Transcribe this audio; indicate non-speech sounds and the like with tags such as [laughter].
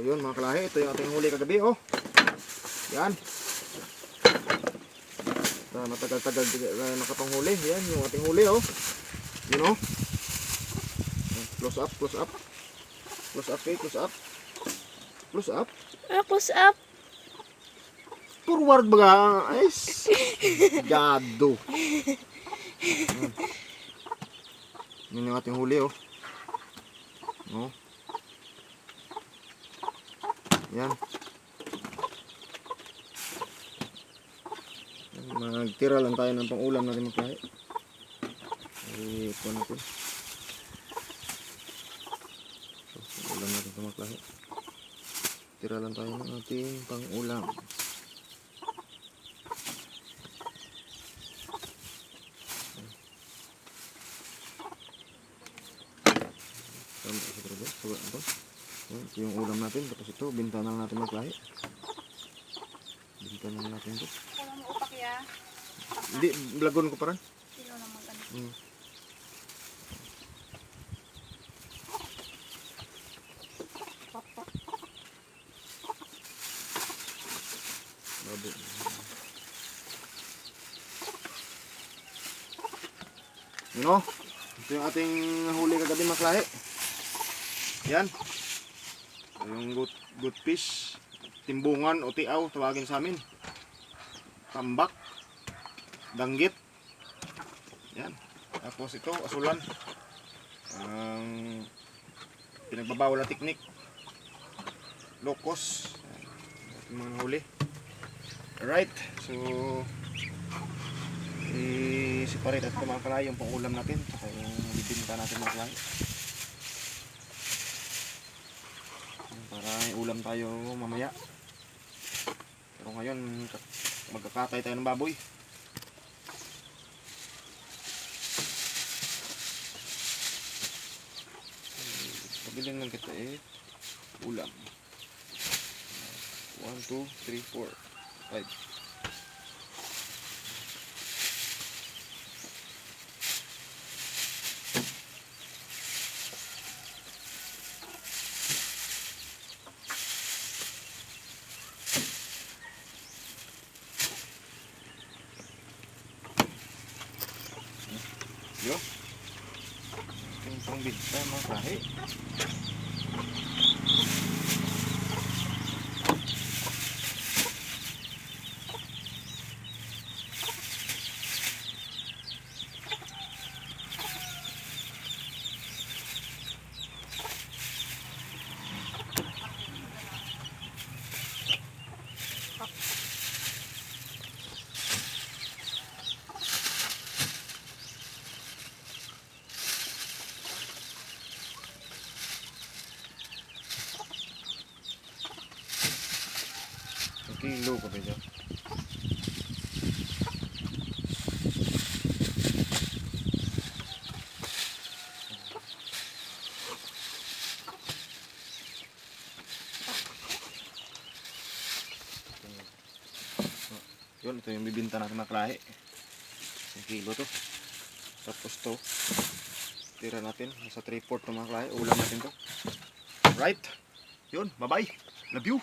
So yun mga kalahi, ito yung ating huli kagabi oh. Yan. Na matagal-tagal uh, nakapanghuli. Yan yung ating huli oh. Yun oh. Close up, close up. Close up, okay, close up. Close up. Ah, close up. Forward baga. Ay, gado. [laughs] Yan. Yun yung ating huli oh. Oh. Yan. Magtira lang tayo ng pang-ulam natin magkahi. Ay, ito natin. So, pang-ulam natin ito magkahi. Tira lang tayo ng ating pang-ulam. Tama sa trabaho. So, ito. Yan, ito yung ulam natin. Tapos ito, binta na lang natin maglahi. Binta na lang natin ito. Wala mo upak ya. Hindi, blagon ko pa rin. Sino na magano? Hmm. Babo. Yun o. Ito yung ating huli kagabi maklahe. Yan. Ito yung good, good fish. Timbungan o tiaw, tawagin sa amin. Tambak. Danggit. Yan. Tapos ito, asulan. Ang pinagbabawal na teknik. Lokos. Ating mga huli. Alright. So, i-separate at mga kalay yung pangulam natin. Saka yung bibinta natin mga kalay. Yan, Para may ulam tayo mamaya. Pero ngayon, magkakatay tayo ng baboy. Pabiling lang kita eh. Ulam. 1, 2, 3, 4, 5. Yo. Yung pang bigta mga kahe. Ang ka ba dyan? Yun, ito yung bibinta natin mga klahe. Ang kilo to. Tapos to, tira natin. Nasa 3-4 to mga klahe. Ulam natin to. Right. Yun, bye-bye. Love you.